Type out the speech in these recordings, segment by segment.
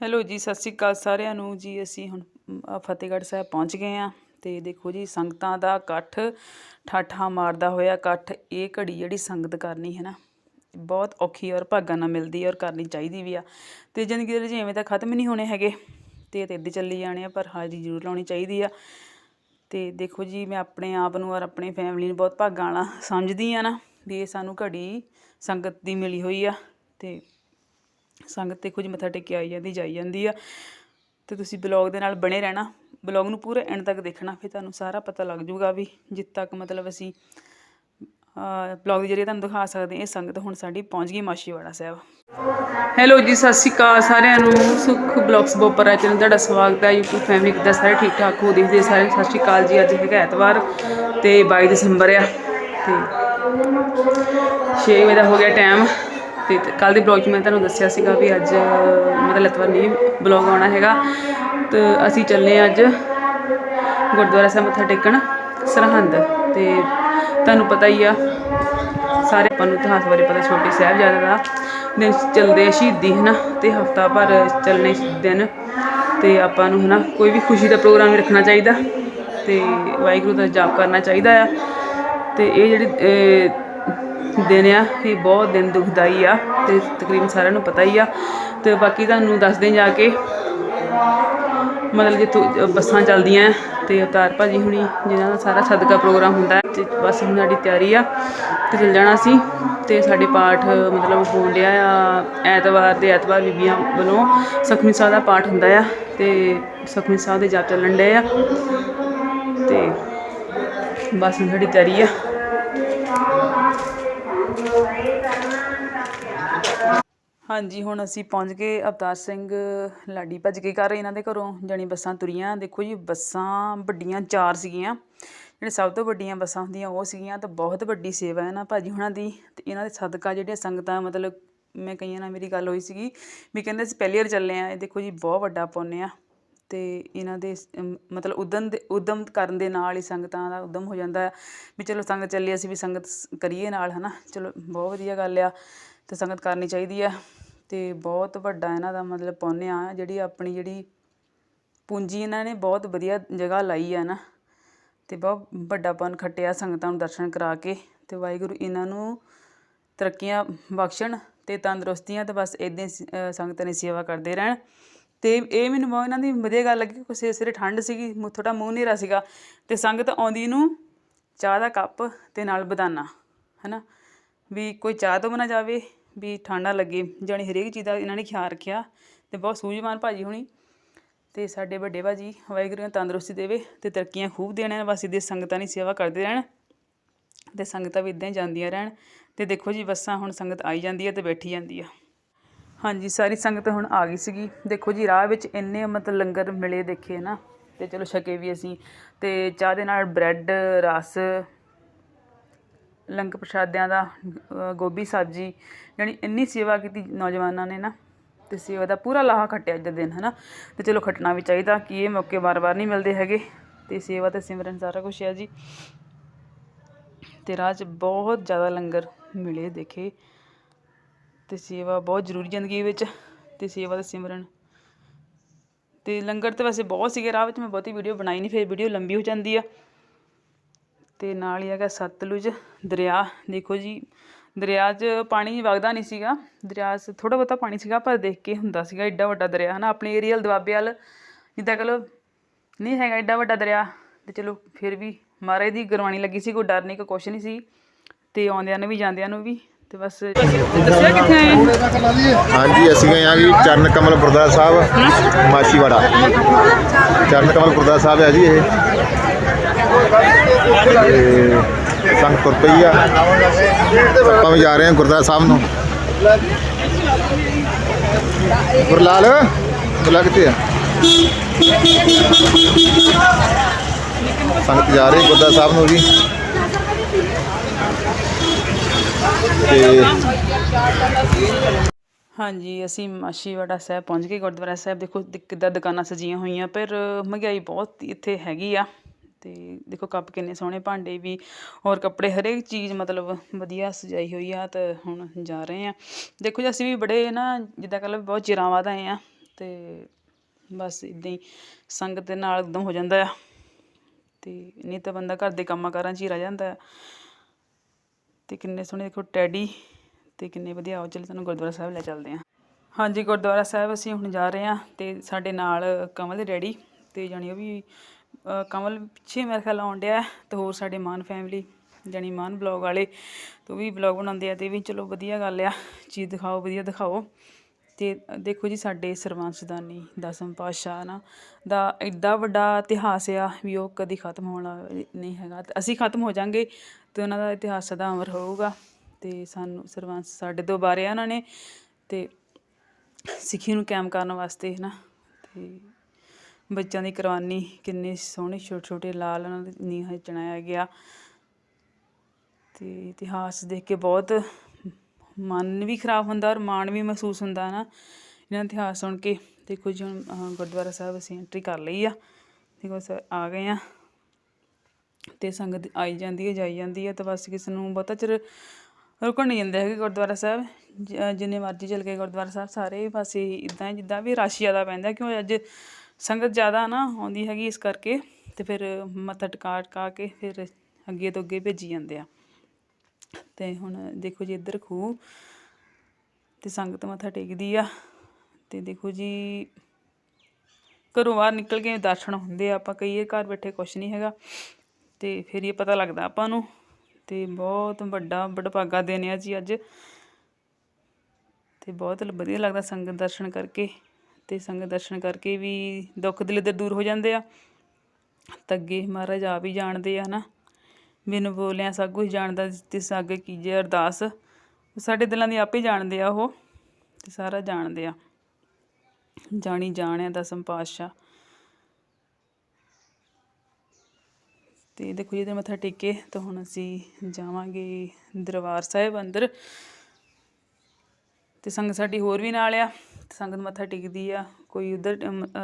Hello ਜੀ, ਸਤਿ ਸ਼੍ਰੀ ਅਕਾਲ ਸਾਰਿਆਂ ਨੂੰ। ਜੀ, ਅਸੀਂ ਹੁਣ ਫਤਿਹਗੜ੍ਹ ਸਾਹਿਬ ਪਹੁੰਚ ਗਏ ਆ ਤੇ ਦੇਖੋ ਜੀ, ਸੰਗਤਾਂ ਦਾ ਇਕੱਠ ਠਾਠਾ ਮਾਰਦਾ ਹੋਇਆ ਇਕੱਠ, ਇਹ ਘੜੀ ਜਿਹੜੀ ਸੰਗਤ ਕਰਨੀ ਹੈ ਨਾ, ਬਹੁਤ ਔਖੀ ਔਰ ਭਾਗਾਂ ਨਾਲ ਮਿਲਦੀ ਹੈ ਔਰ ਕਰਨੀ ਚਾਹੀਦੀ ਵੀ ਆ। ਤੇ ਜ਼ਿੰਦਗੀ ਦੇ ਵਿੱਚ ਐਵੇਂ ਤਾਂ ਖਤਮ ਨਹੀਂ ਹੋਣੇ ਹੈਗੇ ਤੇ ਇਹ ਤਾਂ ਇੱਦਾਂ ਚੱਲੀ ਜਾਣੇ ਆ, ਪਰ ਹਾਜ਼ਰੀ ਜ਼ਰੂਰ ਲਾਉਣੀ ਚਾਹੀਦੀ ਆ। ਤੇ ਦੇਖੋ ਜੀ, ਮੈਂ ਆਪਣੇ ਆਪ ਨੂੰ ਔਰ ਆਪਣੀ ਫੈਮਿਲੀ ਨੂੰ ਬਹੁਤ ਭਾਗਾਂ ਵਾਲਾ ਸਮਝਦੀ ਆ ਨਾ ਵੀ ਇਹ ਸਾਨੂੰ ਘੜੀ ਸੰਗਤ ਦੀ ਮਿਲੀ ਹੋਈ ਆ ਤੇ ਸੰਗਤ ਤੇ ਕੁਝ ਮੱਥਾ ਟੇਕ ਕੇ ਆਈ ਜਾਂਦੀ, ਜਾਈ ਜਾਂਦੀ ਆ। ਤੇ ਤੁਸੀਂ ਬਲੌਗ ਦੇ ਨਾਲ ਬਣੇ ਰਹਿਣਾ। ਬਲੌਗ ਨੂੰ ਪੂਰਾ ਐਂਡ ਤੱਕ ਦੇਖਣਾ, ਫਿਰ ਤੁਹਾਨੂੰ ਸਾਰਾ ਪਤਾ ਲੱਗ ਜਾਊਗਾ ਵੀ ਜਿੱਤ ਤੱਕ ਮਤਲਬ ਅਸੀਂ ਬਲੌਗ ਦੇ ਜਰੀਏ ਤੁਹਾਨੂੰ ਦਿਖਾ ਸਕਦੇ ਹਾਂ, ਇਹ ਸੰਗਤ ਹੁਣ ਸਾਡੀ ਪਹੁੰਚ ਗਈ ਮਾਸ਼ੀਵਾੜਾ ਸਾਹਿਬ। ਹੈਲੋ ਜੀ, ਸਤਿ ਸ਼੍ਰੀ ਅਕਾਲ ਸਾਰਿਆਂ ਨੂੰ। ਸੁਖ ਬਲੌਗਸ ਬੋਪਰ ਚੈਨਲ ਤੁਹਾਡਾ ਸਵਾਗਤ ਹੈ। YouTube ਫੈਮਿਲੀ ਦਾ ਸਾਰੇ ਠੀਕ ਠਾਕ ਹੋ ਦੇਖਦੇ ਸਾਰੇ ਸਤਿ ਸ਼੍ਰੀ ਅਕਾਲ ਜੀ। ਅੱਜ ਹੈਗਾ ਐਤਵਾਰ ਤੇ 22 ਦਸੰਬਰ ਆ। ਤੇ 6 ਵਜੇ ਦਾ ਹੋ ਗਿਆ ਟਾਈਮ ਤੇ ਕੱਲ ਦੇ ਬਲੌਗ 'ਚ ਮੈਂ ਤੁਹਾਨੂੰ ਦੱਸਿਆ ਸੀਗਾ ਵੀ ਅੱਜ, ਮਤਲਬ ਐਤਵਾਰ ਨਹੀਂ ਬਲੌਗ ਆਉਣਾ ਹੈਗਾ। ਤੇ ਅਸੀਂ ਚੱਲੇ ਹਾਂ ਅੱਜ ਗੁਰਦੁਆਰਾ ਸਾਹਿਬ ਮੱਥਾ ਟੇਕਣ, ਸਰਹੰਦ। ਤੇ ਤੁਹਾਨੂੰ ਪਤਾ ਹੀ ਆ, ਸਾਰੇ ਆਪਾਂ ਨੂੰ ਇਤਿਹਾਸ ਬਾਰੇ ਪਤਾ, ਛੋਟੇ ਸਾਹਿਬਜ਼ਾਦੇ ਦਾ ਦਿਨ ਚੱਲਦੇ ਆ ਸ਼ਹੀਦੀ ਹੈ ਨਾ ਤੇ ਹਫਤਾ ਭਰ ਚੱਲਣੇ ਦਿਨ। ਤੇ ਆਪਾਂ ਨੂੰ ਹੈ ਨਾ ਕੋਈ ਵੀ ਖੁਸ਼ੀ ਦਾ ਪ੍ਰੋਗਰਾਮ ਵੀ ਰੱਖਣਾ ਚਾਹੀਦਾ। ਤੇ ਵਾਹਿਗੁਰੂ ਦਾ ਜਾਪ ਕਰਨਾ ਚਾਹੀਦਾ ਆ। ਤੇ ਇਹ ਜਿਹੜੀ ਦਿਨ ਆ ਇਹ ਬਹੁਤ ਦਿਨ ਦੁਖਦਾਈ ਆ ਤੇ ਤਕਰੀਬਨ ਸਾਰਿਆਂ ਨੂੰ ਪਤਾ ਹੀ ਆ। ਤੇ ਬਾਕੀ ਤੁਹਾਨੂੰ ਦੱਸਦੇ ਜਾ ਕੇ ਮਤਲਬ ਜਿੱਥੋਂ ਅ, ਬੱਸਾਂ ਚੱਲਦੀਆਂ ਤੇ ਅਵਤਾਰ ਭਾਜੀ ਹੁਣੀ ਜਿਨ੍ਹਾਂ ਦਾ ਸਾਰਾ ਸਦਕਾ ਪ੍ਰੋਗਰਾਮ ਹੁੰਦਾ ਹੈ ਤੇ ਬਸ ਹੁਣ ਸਾਡੀ ਤਿਆਰੀ ਆ ਤੇ ਚੱਲ ਜਾਣਾ ਸੀ ਤੇ ਸਾਡੇ ਪਾਠ ਮਤਲਬ ਹੋਣ ਡਿਆ ਆ ਐਤਵਾਰ ਦੇ ਐਤਵਾਰ ਬੀਬੀਆਂ ਵੱਲੋਂ ਸੁਖਮਨੀ ਸਾਹਿਬ ਦਾ ਪਾਠ ਹੁੰਦਾ ਆ ਤੇ ਸੁਖਮਨੀ ਸਾਹਿਬ ਦੇ ਜਾਪ ਚੱਲਣ ਡਏ ਆ ਤੇ ਬਸ ਹੁਣ ਸਾਡੀ ਤਿਆਰੀ ਆ। ਹਾਂਜੀ, ਹੁਣ ਅਸੀਂ ਪਹੁੰਚ ਗਏ ਅਵਤਾਰ ਸਿੰਘ ਲਾਡੀ ਭੱਜ ਕੇ ਘਰ, ਇਹਨਾਂ ਦੇ ਘਰੋਂ, ਜਾਣੀ ਬੱਸਾਂ ਤੁਰੀਆਂ। ਦੇਖੋ ਜੀ, ਬੱਸਾਂ ਵੱਡੀਆਂ, ਚਾਰ ਸੀਗੀਆਂ। ਜਿਹੜੇ ਸਭ ਤੋਂ ਵੱਡੀਆਂ ਬੱਸਾਂ ਹੁੰਦੀਆਂ, ਉਹ ਸੀਗੀਆਂ ਤਾਂ ਬਹੁਤ ਵੱਡੀ ਸੇਵਾ ਹੈ ਨਾ ਭਾਜੀ ਹੁਣਾਂ ਦੀ। ਤੇ ਇਹਨਾਂ ਦੇ ਸਦਕਾ ਜਿਹੜੀਆਂ ਸੰਗਤਾਂ, ਮਤਲਬ ਮੈਂ ਕਈਆਂ ਨਾਲ ਮੇਰੀ ਗੱਲ ਹੋਈ ਸੀਗੀ ਵੀ ਕਹਿੰਦੇ ਅਸੀਂ ਪਹਿਲੀ ਵਾਰ ਚੱਲੇ ਆ ਇਹ ਦੇਖੋ ਜੀ, ਬਹੁਤ ਵੱਡਾ ਪੁੰਨ ਆ। ਤੇ ਇਹਨਾਂ ਦੇ ਮਤਲਬ ਉਦਮ ਦੇ, ਉਦਮ ਕਰਨ ਦੇ ਨਾਲ ਹੀ ਸੰਗਤਾਂ ਦਾ ਉਦਮ ਹੋ ਜਾਂਦਾ। ਵੀ ਚਲੋ ਸੰਗਤ ਚੱਲੀ, ਅਸੀਂ ਵੀ ਸੰਗਤ ਕਰੀਏ ਨਾਲ, ਹਨਾ। ਚਲੋ, ਬਹੁਤ ਵਧੀਆ ਗੱਲ ਆ। ਅਤੇ ਸੰਗਤ ਕਰਨੀ ਚਾਹੀਦੀ ਹੈ ਅਤੇ ਬਹੁਤ ਵੱਡਾ ਇਹਨਾਂ ਦਾ ਮਤਲਬ ਪੁੰਨ ਆ, ਜਿਹੜੀ ਆਪਣੀ ਜਿਹੜੀ ਪੂੰਜੀ ਇਹਨਾਂ ਨੇ ਬਹੁਤ ਵਧੀਆ ਜਗ੍ਹਾ ਲਾਈ ਹੈ ਨਾ। ਅਤੇ ਬਹੁਤ ਵੱਡਾ ਪੁੰਨ ਖੱਟਿਆ ਸੰਗਤਾਂ ਨੂੰ ਦਰਸ਼ਨ ਕਰਾ ਕੇ। ਅਤੇ ਵਾਹਿਗੁਰੂ ਇਹਨਾਂ ਨੂੰ ਤਰੱਕੀਆਂ ਬਖਸ਼ਣ ਅਤੇ ਤੰਦਰੁਸਤੀਆਂ ਤੇ ਬਸ ਇਦਾਂ ਸੰਗਤਾਂ ਦੀ ਸੇਵਾ ਕਰਦੇ ਰਹਿਣ। ਤੇ ਇਹ ਮੈਨੂੰ ਬਹੁਤ ਇਹਨਾਂ ਦੀ ਵਧੀਆ ਗੱਲ ਲੱਗੀ ਕਿ ਸਿਰੇ ਸਿਰੇ ਠੰਡ ਸੀਗੀ ਮੂੰਹ ਥੋੜਾ ਮੂੰਹ ਹਨੇਰਾ ਸੀਗਾ। ਤੇ ਸੰਗਤ ਆਉਂਦੀ ਨੂੰ ਚਾਹ ਦਾ ਕੱਪ ਤੇ ਨਾਲ ਬਦਾਨਾ, ਹਨਾ? ਵੀ ਕੋਈ ਚਾਹ ਤੋਂ ਬਣਾ ਜਾਵੇ, ਵੀ ਠੰਡ ਨਾ ਲੱਗੇ। ਜਾਣੀ ਹਰੇਕ ਚੀਜ਼ ਦਾ ਇਹਨਾਂ ਨੇ ਖਿਆਲ ਰੱਖਿਆ ਤੇ ਬਹੁਤ ਸੂਝਵਾਨ ਭਾਜੀ ਹੁਣੀ। ਤੇ ਸਾਡੇ ਵੱਡੇ ਭਾਜੀ ਵਾਹਿਗੁਰੂ ਨੂੰ ਤੰਦਰੁਸਤੀ ਦੇਵੇ ਤੇ ਤਰੱਕੀਆਂ ਖੂਬ ਦੇਣ ਬਸ ਇਹਦੇ ਸੰਗਤਾਂ ਦੀ ਸੇਵਾ ਕਰਦੇ ਰਹਿਣ ਤੇ ਸੰਗਤਾਂ ਵੀ ਇਦਾਂ ਹੀ ਜਾਂਦੀਆਂ ਰਹਿਣ। ਤੇ ਦੇਖੋ ਜੀ ਬੱਸਾਂ ਹੁਣ ਸੰਗਤ ਆਈ ਜਾਂਦੀ ਹੈ ਤੇ ਬੈਠੀ ਜਾਂਦੀ ਆ। ਹਾਂਜੀ, ਸਾਰੀ ਸੰਗਤ ਹੁਣ ਆ ਗਈ ਸੀਗੀ। ਦੇਖੋ ਜੀ, ਰਾਹ ਵਿੱਚ ਇੰਨੇ ਮਤਲਬ ਲੰਗਰ ਮਿਲੇ ਦੇਖੇ ਨਾ ਤੇ ਚਲੋ ਛਕੇ ਵੀ ਅਸੀਂ। ਤੇ ਚਾਹ ਦੇ ਨਾਲ ਬ੍ਰੈਡ, ਰਸ ਲੰਗਰ ਪ੍ਰਸ਼ਾਦਿਆਂ ਦਾ ਗੋਭੀ ਸਬਜ਼ੀ, ਯਾਨੀ ਇੰਨੀ ਸੇਵਾ ਕੀਤੀ ਨੌਜਵਾਨਾਂ ਨੇ ਨਾ, ਤੇ ਸੇਵਾ ਦਾ ਪੂਰਾ ਲਾਹਾ ਖੱਟਿਆ ਅੱਜ ਦਿਨ, ਹਨਾ? ਤੇ ਚਲੋ ਖੱਟਣਾ ਵੀ ਚਾਹੀਦਾ ਕਿ ਇਹ ਮੌਕੇ ਵਾਰ-ਵਾਰ ਨਹੀਂ ਮਿਲਦੇ ਹੈਗੇ। ਤੇ ਸੇਵਾ ਤੇ ਸਿਮਰਨ ਸਾਰਾ ਕੁਝ ਹੈ ਜੀ। ਤੇ ਰਾਹ 'ਚ ਬਹੁਤ ਜ਼ਿਆਦਾ ਲੰਗਰ ਮਿਲੇ ਦੇਖੇ। ਤੇ ਸੇਵਾ ਬਹੁਤ ਜ਼ਰੂਰੀ ਜ਼ਿੰਦਗੀ ਵਿੱਚ, ਤੇ ਸੇਵਾ ਤੇ ਸਿਮਰਨ। ਤੇ ਲੰਗਰ ਤਾਂ ਵੈਸੇ ਬਹੁਤ ਸੀਗੇ, ਰਾਹ ਵਿੱਚ ਮੈਂ ਬਹੁਤੀ ਵੀਡੀਓ ਬਣਾਈ ਨਹੀਂ, ਫਿਰ ਵੀਡੀਓ ਲੰਬੀ ਹੋ ਜਾਂਦੀ ਆ। ਤੇ ਨਾਲ ਹੀ ਹੈਗਾ ਸਤਲੁਜ ਦਰਿਆ। ਦੇਖੋ ਜੀ, ਦਰਿਆ 'ਚ ਪਾਣੀ ਵਗਦਾ ਨਹੀਂ ਸੀਗਾ। ਦਰਿਆ 'ਚ ਥੋੜਾ ਬਹੁਤਾ ਪਾਣੀ ਸੀਗਾ, ਪਰ ਦੇਖ ਕੇ ਹੁੰਦਾ ਸੀਗਾ ਏਡਾ ਵੱਡਾ ਦਰਿਆ। ਹਨਾ, ਆਪਣੇ ਏਰੀਅਲ ਦੁਆਬੇ ਵਾਲ ਜਿੱਦਾਂ ਕਹ ਲਓ, ਨਹੀਂ ਹੈਗਾ ਏਡਾ ਵੱਡਾ ਦਰਿਆ। ਤੇ ਚਲੋ, ਫਿਰ ਵੀ ਮਹਾਰਾਜ ਦੀ ਗੁਰਬਾਣੀ ਲੱਗੀ ਸੀ, ਕੋਈ ਡਰ ਨਹੀਂ, ਕੋਈ ਕੁਛ ਨਹੀਂ ਸੀ। ਤੇ ਆਉਂਦਿਆਂ ਨੂੰ ਵੀ, ਜਾਂਦਿਆਂ ਨੂੰ ਵੀ। ਤੇ ਬਸ ਦੱਸਿਆ ਕਿੱਥੇ ਆਏ? ਹਾਂਜੀ, ਅਸੀਂ ਗਏ ਹਾਂ ਜੀ ਚਰਨ ਕਮਲ ਗੁਰਦੁਆਰਾ ਸਾਹਿਬ, ਮਾਛੀਵਾੜਾ। ਚਰਨ ਕਮਲ ਗੁਰਦੁਆਰਾ ਸਾਹਿਬ ਹੈ ਜੀ ਇਹ। ਤੇ ਸੰਗਤ ਤੁਰ ਪਈ ਆ। ਆਪਾਂ ਵੀ ਜਾ ਰਹੇ ਹਾਂ ਗੁਰਦੁਆਰਾ ਸਾਹਿਬ ਨੂੰ। ਗੁਰਲਾਲ, ਗੁਰਲਾ ਕਿੱਥੇ ਆ? ਸੰਗਤ ਜਾ ਰਹੀ ਗੁਰਦੁਆਰਾ ਸਾਹਿਬ ਨੂੰ ਜੀ ਤੇ ਹਾਂਜੀ, ਅਸੀਂ ਮਾਸ਼ੀਵਾੜਾ ਸਾਹਿਬ ਪਹੁੰਚ ਗਏ। ਗੁਰਦੁਆਰਾ ਸਾਹਿਬ ਦੇਖੋ, ਦਿ- ਕਿੱਦਾਂ ਦੁਕਾਨਾਂ ਸਜੀਆਂ ਹੋਈਆਂ, ਪਰ ਮਹਿੰਗਾਈ ਬਹੁਤ ਇੱਥੇ ਹੈਗੀ ਆ। ਤੇ ਦੇਖੋ ਕੱਪ ਕਿੰਨੇ ਸੋਹਣੇ ਭਾਂਡੇ ਵੀ, ਹੋਰ ਕੱਪੜੇ ਹਰੇਕ ਚੀਜ਼ ਮਤਲਬ ਵਧੀਆ ਸਜਾਈ ਹੋਈ ਆ ਤਾਂ ਹੁਣ ਜਾ ਰਹੇ ਆ। ਦੇਖੋ ਜੀ, ਅਸੀਂ ਵੀ ਬੜੇ ਨਾ ਜਿੱਦਾਂ ਕੱਲ ਬਹੁਤ ਚਿਰਾਂ ਬਾਅਦ ਆਏ ਆ ਤੇ ਬਸ ਇਦਾਂ ਹੀ ਸੰਗਤ ਦੇ ਨਾਲ ਉਦਮ ਹੋ ਜਾਂਦਾ ਆ ਤੇ ਨਹੀਂ ਤਾਂ ਬੰਦਾ ਘਰ ਦੇ ਕੰਮਾਂ ਕਾਰਾਂ 'ਚ ਹੀ ਰਹਿ ਜਾਂਦਾ ਆ। ਤੇ ਕਿੰਨੇ ਸੋਹਣੇ ਦੇਖੋ ਟੈਡੀ ਤੇ ਕਿੰਨੇ ਵਧੀਆ ਆਓ, ਚਲੋ ਤੁਹਾਨੂੰ ਗੁਰਦੁਆਰਾ ਸਾਹਿਬ ਲੈ ਚੱਲਦੇ ਹਾਂ ਹਾਂਜੀ, ਗੁਰਦੁਆਰਾ ਸਾਹਿਬ ਅਸੀਂ ਹੁਣ ਜਾ ਰਹੇ ਹਾਂ ਤੇ ਸਾਡੇ ਨਾਲ ਕਮਲ ਦੇ ਡੈਡੀ ਤੇ ਜਾਣੀ ਉਹ ਵੀ ਕਮਲ ਪਿੱਛੇ ਮੇਰੇ ਖਿਆਲ ਆਉਣ ਡਿਆ ਤੇ ਹੋਰ ਸਾਡੇ ਮਾਨ ਫੈਮਿਲੀ ਜਾਣੀ ਮਾਨ ਬਲੌਗ ਵਾਲੇ ਤੋਂ ਵੀ ਬਲੌਗ ਬਣਾਉਂਦੇ ਆ ਤੇ ਵੀ ਚਲੋ ਵਧੀਆ ਗੱਲ ਆ, ਚੀਜ਼ ਦਿਖਾਓ, ਵਧੀਆ ਦਿਖਾਓ। ਤੇ ਦੇਖੋ ਜੀ ਸਾਡੇ ਸਰਵੰਸਦਾਨੀ ਦਸਮ ਪਾਤਸ਼ਾਹ ਨਾ, ਦਾ ਐਡਾ ਵੱਡਾ ਇਤਿਹਾਸ ਆ ਵੀ ਉਹ ਕਦੀ ਖਤਮ ਹੋਣਾ ਨਹੀਂ ਹੈਗਾ। ਤੇ ਅਸੀਂ ਖਤਮ ਹੋ ਜਾਾਂਗੇ ਤੇ ਉਹਨਾਂ ਦਾ ਇਤਿਹਾਸ ਸਦਾ ਅਮਰ ਹੋਊਗਾ ਤੇ ਸਾਨੂੰ ਸਰਵੰਸ ਸਾਡੇ ਤੋਂ ਬਾਰੇ ਉਹਨਾਂ ਨੇ ਤੇ ਸਿੱਖੀ ਨੂੰ ਕਾਇਮ ਕਰਨ ਵਾਸਤੇ ਨਾ, ਤੇ ਬੱਚਿਆਂ ਦੀ ਕੁਰਬਾਨੀ ਕਿੰਨੇ ਸੋਹਣੇ, ਛੋਟੇ ਛੋਟੇ ਲਾਲ ਉਹਨਾਂ ਦੀ ਨੀਹਾਂ ਚਣਾਇਆ ਗਿਆ। ਤੇ ਇਤਿਹਾਸ ਦੇਖ ਕੇ ਬਹੁਤ ਮਨ ਵੀ ਖਰਾਬ ਹੁੰਦਾ ਔਰ ਮਾਣ ਵੀ ਮਹਿਸੂਸ ਹੁੰਦਾ ਨਾ। ਇਹਨਾਂ ਇਤਿਹਾਸ ਸੁਣ ਕੇ ਦੇਖੋ ਕੁਝ ਹੁਣ ਗੁਰਦੁਆਰਾ ਸਾਹਿਬ ਅਸੀਂ ਐਂਟਰੀ ਕਰ ਲਈ ਆ। ਦੇਖੋ ਸ ਆ ਗਏ ਆ ਤੇ ਸੰਗਤ ਆਈ ਜਾਂਦੀ ਹੈ, ਜਾਈ ਜਾਂਦੀ ਹੈ ਤਾਂ ਬਸ ਕਿਸੇ ਨੂੰ ਬਹੁਤਾ ਚਿਰ ਰੁਕਣ ਨਹੀਂ ਦਿੰਦੇ ਹੈਗੇ ਗੁਰਦੁਆਰਾ ਸਾਹਿਬ। ਜਿੰਨੇ ਮਰਜ਼ੀ ਚੱਲ ਗਏ ਗੁਰਦੁਆਰਾ ਸਾਹਿਬ, ਸਾਰੇ ਪਾਸੇ ਇਦਾਂ ਜਿੱਦਾਂ ਵੀ ਰਸ਼ ਜ਼ਿਆਦਾ ਪੈਂਦਾ ਕਿਉਂ ਅੱਜ ਸੰਗਤ ਜ਼ਿਆਦਾ ਨਾ ਆਉਂਦੀ ਹੈਗੀ ਇਸ ਕਰਕੇ ਤੇ ਫਿਰ ਮੱਥਾ ਟਿਕਾ ਟਿਕਾ ਕੇ ਫਿਰ ਅੱਗੇ ਤੋਂ ਅੱਗੇ ਭੇਜੀ ਜਾਂਦੇ ਆ। ਤੇ ਹੁਣ ਦੇਖੋ ਜੀ ਇੱਧਰ ਖੂਹ ਤੇ ਸੰਗਤ ਮੱਥਾ ਟੇਕਦੀ ਆ ਤੇ ਦੇਖੋ ਜੀ ਘਰੋਂ ਬਾਹਰ ਨਿਕਲ ਕੇ ਦਰਸ਼ਨ ਹੁੰਦੇ ਆ, ਆਪਾਂ ਕਹੀਏ ਘਰ ਬੈਠੇ ਕੁਛ ਨਹੀਂ ਹੈਗਾ ਤੇ ਫਿਰ ਇਹ ਪਤਾ ਲੱਗਦਾ ਆਪਾਂ ਨੂੰ ਤੇ ਬਹੁਤ ਵੱਡਾ ਵਡਭਾਗਾ ਦਿਨ ਆ ਜੀ ਅੱਜ ਤੇ ਬਹੁਤ ਵਧੀਆ ਲੱਗਦਾ ਸੰਗਤ ਦਰਸ਼ਨ ਕਰਕੇ। ਤੇ ਸੰਗਤ ਦਰਸ਼ਨ ਕਰਕੇ ਵੀ ਦੁੱਖ ਦਿਲ ਦਲਿੱਦਰ ਦੂਰ ਹੋ ਜਾਂਦੇ ਆ। ਤਾਂ ਅੱਗੇ ਮਹਾਰਾਜ ਆਪ ਹੀ ਜਾਣਦੇ ਆ ਨਾ ਮੈਨੂੰ ਬੋਲਿਆ, ਸਭ ਕੁਝ ਜਾਣਦਾ ਤੇ ਸਾਗੇ ਕੀਜੇ ਅਰਦਾਸ। ਸਾਡੇ ਦਿਲਾਂ ਦੀ ਆਪੇ ਜਾਣਦੇ ਆ ਉਹ ਤੇ ਸਾਰਾ ਜਾਣਦੇ ਆ। ਜਾਣੀ ਜਾਣਿਆ ਦਸਮ ਪਾਤਸ਼ਾਹ। ਤੇ ਦੇਖੋ ਜਿਹਦੇ ਮੱਥਾ ਟੇਕੇ ਤਾਂ ਹੁਣ ਅਸੀਂ ਜਾਵਾਂਗੇ ਦਰਬਾਰ ਸਾਹਿਬ ਅੰਦਰ। ਤੇ ਸੰਗਤ ਸਾਡੀ ਹੋਰ ਵੀ ਨਾਲ ਆ। ਸੰਗਤ ਮੱਥਾ ਟੇਕਦੀ ਆ, ਕੋਈ ਉਧਰ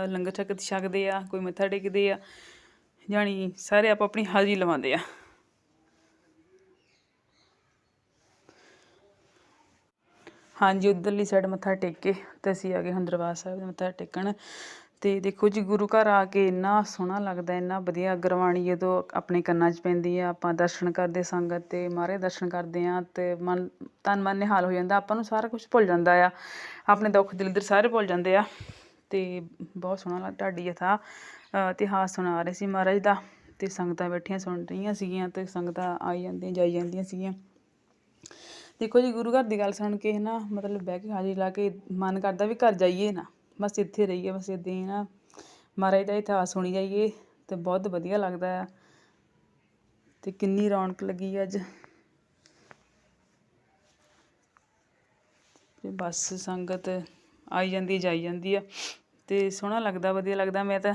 ਲੰਗਰ ਛਕ ਛਕਦੇ ਆ, ਕੋਈ ਮੱਥਾ ਟੇਕਦੇ ਆ ਜਾਣੀ ਸਾਰੇ ਆਪ ਆਪਣੀ ਹਾਜ਼ਰੀ ਲਵਾਉਂਦੇ ਆ। ਹਾਂਜੀ, ਉਧਰਲੀ ਸਾਈਡ ਮੱਥਾ ਟੇਕ ਕੇ ਤੇ ਅਸੀਂ ਆ ਗਏ ਹੁਣ ਦਰਬਾਰ ਸਾਹਿਬ ਦੇ ਮੱਥਾ ਟੇਕਣ। ਅਤੇ ਦੇਖੋ ਜੀ, ਗੁਰੂ ਘਰ ਆ ਕੇ ਇੰਨਾ ਸੋਹਣਾ ਲੱਗਦਾ, ਇੰਨਾ ਵਧੀਆ ਗੁਰਬਾਣੀ ਜਦੋਂ ਆਪਣੇ ਕੰਨਾਂ 'ਚ ਪੈਂਦੀ ਆ, ਆਪਾਂ ਦਰਸ਼ਨ ਕਰਦੇ ਸੰਗਤ ਤੇ ਮਹਾਰਾਜ ਦਰਸ਼ਨ ਕਰਦੇ ਹਾਂ ਅਤੇ ਮਨ, ਤਨ ਮਨ ਨਿਹਾਲ ਹੋ ਜਾਂਦਾ, ਆਪਾਂ ਨੂੰ ਸਾਰਾ ਕੁਝ ਭੁੱਲ ਜਾਂਦਾ ਆ, ਆਪਣੇ ਦੁੱਖ ਦਲਿੱਦਰ ਸਾਰੇ ਭੁੱਲ ਜਾਂਦੇ ਆ ਅਤੇ ਬਹੁਤ ਸੋਹਣਾ ਲੱਗ, ਤੁਹਾਡੀ ਜਥਾ ਇਤਿਹਾਸ ਸੁਣਾ ਰਹੇ ਸੀ ਮਹਾਰਾਜ ਦਾ ਅਤੇ ਸੰਗਤਾਂ ਬੈਠੀਆਂ ਸੁਣ ਰਹੀਆਂ ਸੀਗੀਆਂ ਅਤੇ ਸੰਗਤਾਂ ਆਈ ਜਾਂਦੀਆਂ, ਜਾਈ ਜਾਂਦੀਆਂ ਸੀਗੀਆਂ। ਦੇਖੋ ਜੀ, ਗੁਰੂ ਘਰ ਦੀ ਗੱਲ ਸੁਣ ਕੇ ਨਾ ਮਤਲਬ ਬਹਿ ਕੇ ਹਾਜ਼ਰੀ ਲਾ ਕੇ ਮਨ ਕਰਦਾ ਵੀ ਘਰ ਜਾਈਏ ਨਾ। ਬਸ ਇੱਥੇ ਰਹੀਏ, ਬਸ ਇੱਦਾਂ ਹੀ ਨਾ। ਮਹਾਰਾਜ ਦਾ ਇਤਿਹਾਸ ਸੁਣੀ ਜਾਈਏ ਤੇ ਬਹੁਤ ਵਧੀਆ ਲੱਗਦਾ ਆ। ਤੇ ਕਿੰਨੀ ਰੌਣਕ ਲੱਗੀ ਅੱਜ। ਤੇ ਬਸ ਸੰਗਤ ਆਈ ਜਾਂਦੀ, ਜਾਈ ਜਾਂਦੀ ਆ। ਤੇ ਸੋਹਣਾ ਲੱਗਦਾ, ਵਧੀਆ ਲੱਗਦਾ। ਮੈਂ ਤਾਂ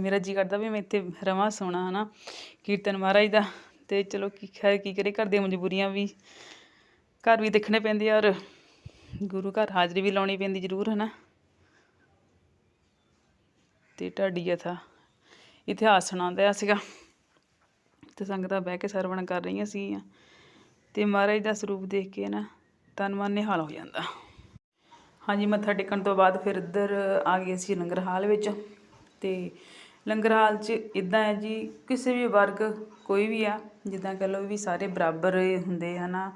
ਮੇਰਾ ਜੀ ਕਰਦਾ ਵੀ ਮੈਂ ਇੱਥੇ ਰਵਾਂ ਸੋਣਾ ਹਨਾ। ਕੀਰਤਨ ਮਹਾਰਾਜ ਦਾ। ਤੇ ਚਲੋ ਕੀ ਖੈਰ, ਕੀ ਕਰੇ ਘਰ ਦੀਆਂ ਮਜਬੂਰੀਆਂ ਵੀ ਘਰ ਵੀ ਦੇਖਣੇ ਪੈਂਦੇ ਆ ਔਰ ਗੁਰੂ ਘਰ ਹਾਜ਼ਰੀ ਵੀ ਲਾਉਣੀ ਪੈਂਦੀ ਜ਼ਰੂਰ ਹੈ ਨਾ ਤੇ ਢਾਡੀ ਜਥਾ ਇਤਿਹਾਸ ਸੁਣਾਉਂਦਾ ਸੀਗਾ ਤੇ ਸੰਗਤਾਂ ਬਹਿ ਕੇ ਸਰਵਣ ਕਰ ਰਹੀਆਂ ਸੀਗੀਆਂ ਤੇ ਮਹਾਰਾਜ ਦਾ ਸਰੂਪ ਦੇਖ ਕੇ ਨਾ ਤਨ ਮਨ ਨਿਹਾਲ ਹੋ ਜਾਂਦਾ। ਹਾਂਜੀ, ਮੱਥਾ ਟੇਕਣ ਤੋਂ ਬਾਅਦ ਫਿਰ ਇੱਧਰ ਆ ਗਏ ਸੀ ਲੰਗਰ ਹਾਲ ਵਿੱਚ ਤੇ ਲੰਗਰ ਹਾਲ 'ਚ ਇਦਾਂ ਹੈ ਜੀ, ਕਿਸੇ ਵੀ ਵਰਗ ਕੋਈ ਵੀ ਆ, ਜਿੱਦਾਂ ਕਹ ਲਓ ਵੀ ਸਾਰੇ ਬਰਾਬਰ ਹੁੰਦੇ ਹਨਾ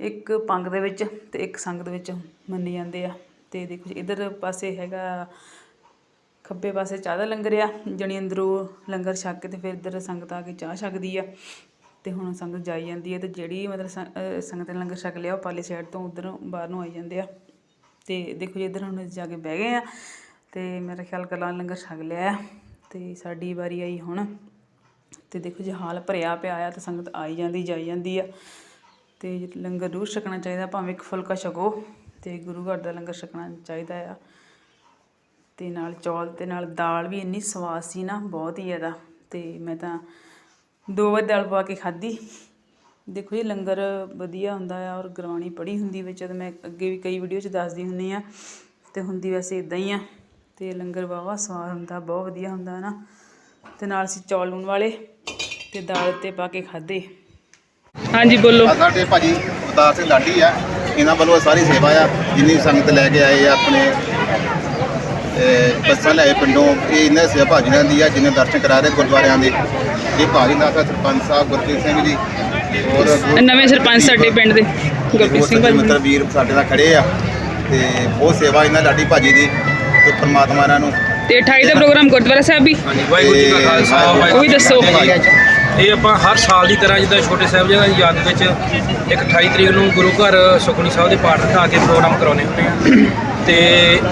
ਇੱਕ ਪੰਗ ਦੇ ਵਿੱਚ ਤੇ ਇੱਕ ਸੰਗ ਦੇ ਵਿੱਚ ਮੰਨੇ ਜਾਂਦੇ ਆ। ਤੇ ਦੇਖੋ ਜੀ, ਇਧਰ ਪਾਸੇ ਹੈਗਾ ਖੱਬੇ ਪਾਸੇ ਚਾਹ ਦਾ ਲੰਗਰ ਆ, ਜਣੀ ਅੰਦਰੋਂ ਲੰਗਰ ਛਕ ਕੇ ਤੇ ਫਿਰ ਇੱਧਰ ਸੰਗਤ ਆ ਕੇ ਚਾਹ ਛਕਦੀ ਆ ਤੇ ਹੁਣ ਸੰਗਤ ਜਾਈ ਜਾਂਦੀ ਹੈ ਤੇ ਜਿਹੜੀ ਮਤਲਬ ਸੰਗਤ ਨੇ ਲੰਗਰ ਛਕ ਲਿਆ ਉਹ ਪਾਲੀ ਸਾਈਡ ਤੋਂ ਉਧਰੋਂ ਬਾਹਰ ਨੂੰ ਆਈ ਜਾਂਦੇ ਆ ਤੇ ਦੇਖੋ ਜੀ ਇੱਧਰ ਹੁਣ ਅਸੀਂ ਜਾ ਕੇ ਬਹਿ ਗਏ ਆ ਤੇ ਮੇਰਾ ਖਿਆਲ ਗੱਲਾਂ ਲੰਗਰ ਛਕ ਲਿਆ ਆ ਤੇ ਸਾਡੀ ਵਾਰੀ ਆਈ ਹੁਣ ਤੇ ਦੇਖੋ ਜੀ ਹਾਲ ਭਰਿਆ ਪਿਆ ਆ ਤੇ ਸੰਗਤ ਆਈ ਜਾਂਦੀ, ਜਾਈ ਜਾਂਦੀ ਆ ਤੇ ਲੰਗਰ ਜ਼ਰੂਰ ਛਕਣਾ ਚਾਹੀਦਾ, ਭਾਵੇਂ ਇੱਕ ਫੁਲਕਾ ਛਕੋ ਤੇ ਗੁਰੂ ਘਰ ਦਾ ਲੰਗਰ ਛਕਣਾ ਚਾਹੀਦਾ ਆ। ਤੇ ਨਾਲ ਚੌਲ ਤੇ ਨਾਲ ਦਾਲ ਵੀ ਇੰਨੀ ਸਵਾਦ ਸੀ ਨਾ, ਬਹੁਤ ਹੀ ਜ਼ਿਆਦਾ। ਤੇ ਮੈਂ ਤਾਂ ਦੋ ਵਾਰ ਦਾਲ ਪਾ ਕੇ ਖਾਧੀ। ਦੇਖੋ ਜੀ, ਲੰਗਰ ਵਧੀਆ ਹੁੰਦਾ ਆ ਔਰ ਗੁਰਬਾਣੀ ਪੜ੍ਹੀ ਹੁੰਦੀ ਵਿੱਚ, ਤੇ ਮੈਂ ਅੱਗੇ ਵੀ ਕਈ ਵੀਡੀਓ 'ਚ ਦੱਸਦੀ ਹੁੰਦੀ ਆ ਤੇ ਹੁੰਦੀ ਵੈਸੇ ਇਦਾਂ ਹੀ ਆ। ਤੇ ਲੰਗਰ ਵਾਹਵਾ ਸਵਾਦ ਹੁੰਦਾ, ਬਹੁਤ ਵਧੀਆ ਹੁੰਦਾ ਨਾ। ਤੇ ਨਾਲ ਅਸੀਂ ਚੌਲ ਲੂਣ ਵਾਲੇ ਤੇ ਦਾਲ ਤੇ ਪਾ ਕੇ ਖਾਧੇ। ਹਾਂਜੀ, ਬੋਲੋ। ਆ ਸਾਡੇ ਭਾਜੀ ਅਵਤਾਰ ਸਿੰਘ ਲਾਡੀ ਆ। ਇਹਨਾਂ ਵੱਲੋਂ ਸਾਰੀ ਸੇਵਾ ਆ। ਜਿੰਨੀ ਸੰਗਤ ਲੈ ਕੇ ਆਏ ਆ ਆਪਣੇ ਬੱਸਾਂ ਲੈ ਪਿੰਡੋਂ। ਇਹ ਇਹਨਾਂ ਸੇਵਾ ਭਾਜੀ ਨਾਲ ਦੀ ਆ ਜਿਹਨੇ ਦਰਸ਼ਨ ਕਰਾ ਰਹੇ ਗੁਰਦੁਆਰਿਆਂ ਦੇ। ਇਹ ਭਾਜੀ ਨਾਲ ਤਾਂ ਸਰਪੰਚ ਸਾਹਿਬ ਗੁਰਜੀਤ ਸਿੰਘ ਜੀ। ਔਰ ਨਵੇਂ ਸਰਪੰਚ ਸਾਡੇ ਪਿੰਡ ਦੇ ਗੁਰਪ੍ਰੀਤ ਸਿੰਘ ਭਾਜੀ। ਮਿੱਤਰ ਵੀਰ ਸਾਡੇ ਨਾਲ ਖੜੇ ਆ। ਤੇ ਬਹੁਤ ਸੇਵਾ ਇਹਨਾਂ ਲਾਡੀ ਭਾਜੀ ਦੀ ਤੇ ਪ੍ਰਮਾਤਮਾ ਇਹਨਾਂ ਨੂੰ। ਤੇ 28 ਦਾ ਪ੍ਰੋਗਰਾਮ ਗੁਰਦੁਆਰਾ ਸਾਹਿਬ ਵੀ? ਵਾਹਿਗੁਰੂ ਜੀ ਕਾ ਖਾਲਸਾ ਵਾਹਿਗੁਰੂ ਉਹ ਵੀ ਦੱਸੋ। ਇਹ ਆਪਾਂ ਹਰ ਸਾਲ ਦੀ ਤਰ੍ਹਾਂ ਜਿੱਦਾਂ ਛੋਟੇ ਸਾਹਿਬਜ਼ਾਦਿਆਂ ਦੀ ਯਾਦ ਵਿੱਚ ਇੱਕ 28 ਤਰੀਕ ਨੂੰ ਗੁਰੂ ਘਰ ਸੁਖਮਨੀ ਸਾਹਿਬ ਦੇ ਪਾਠ ਰਖਾ ਕੇ ਪ੍ਰੋਗਰਾਮ ਕਰਾਉਣੇ ਹੁੰਦੇ ਆ। ਤੇ